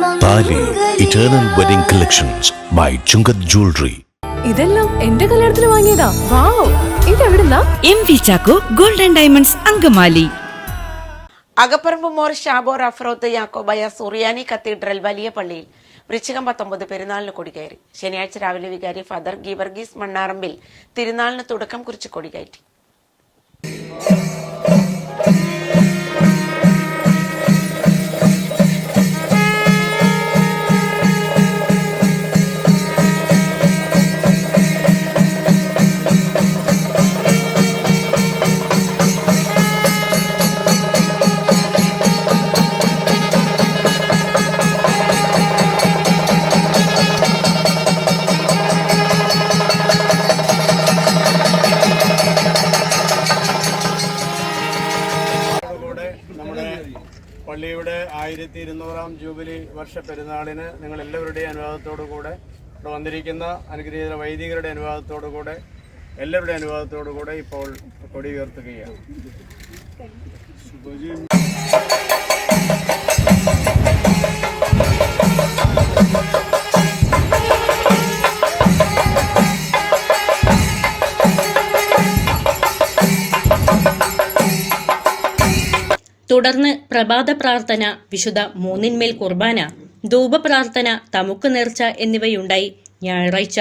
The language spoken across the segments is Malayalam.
Eternal wedding collections by Chungath jewellery ഇതെല്ലാം എന്റെ കല്യാണത്തിന് വാങ്ങിയതാ. Wow. ഇതെവിടുന്നാ M V Chacko golden diamonds Angamaly. Akaparambu Mor Sabor Afroth Yakobaya Suriyani cathedral വലിയ പള്ളിയിൽ വൃശ്ചികം പത്തൊമ്പത് പെരുന്നാളിന് കൊടികയറി. ശനിയാഴ്ച രാവിലെ വികാരി ഫാദർ ഗീവർഗീസ് മണ്ണാറമ്പിൽ തിരുനാളിന് തുടക്കം കുറിച്ച് കൊടികയറ്റി. പള്ളിയുടെ ആയിരത്തി ഇരുന്നൂറാം ജൂബിലി വർഷ പെരുന്നാളിന് നിങ്ങൾ എല്ലാവരുടെയും അനുവാദത്തോടു കൂടെ ഇവിടെ വന്നിരിക്കുന്ന അനുഗ്രഹീത വൈദികരുടെ അനുവാദത്തോടു കൂടെ എല്ലാവരുടെയും അനുവാദത്തോടു കൂടെ ഇപ്പോൾ കൊടി ഉയർത്തുകയാണ്. തുടർന്ന് പ്രഭാത പ്രാർത്ഥന വിശുദ്ധ മൂന്നിന്മേൽ കുർബാന ധൂപപ്രാർത്ഥന തമുക്ക് നേർച്ച എന്നിവയുണ്ടായി ഞായറാഴ്ച.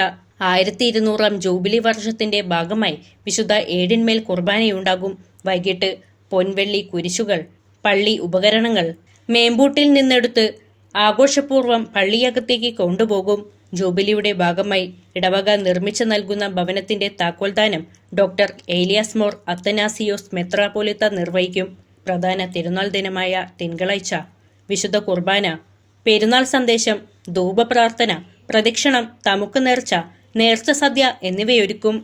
ആയിരത്തി ഇരുന്നൂറാം ജൂബിലി വർഷത്തിന്റെ ഭാഗമായി വിശുദ്ധ ഏഴിന്മേൽ കുർബാനയുണ്ടാകും. വൈകിട്ട് പൊൻവെള്ളി കുരിശുകൾ പള്ളി ഉപകരണങ്ങൾ മേമ്പൂട്ടിൽ നിന്നെടുത്ത് ആഘോഷപൂർവം പള്ളിയകത്തേക്ക് കൊണ്ടുപോകും. ജൂബിലിയുടെ ഭാഗമായി ഇടവക നിർമ്മിച്ചു നൽകുന്ന ഭവനത്തിന്റെ താക്കോൽദാനം ഡോക്ടർ ഏലിയാസ് മോർ അത്തനാസിയോസ് മെത്രാപോലിത്ത നിർവഹിക്കും. പ്രധാന തിരുനാൾ ദിനമായ തിങ്കളാഴ്ച വിശുദ്ധ കുർബാന പെരുന്നാൾ സന്ദേശം ധൂപപ്രാർത്ഥന പ്രദക്ഷിണം തമുക്ക് നേർച്ച നേർച്ച സദ്യ എന്നിവയൊരുക്കും.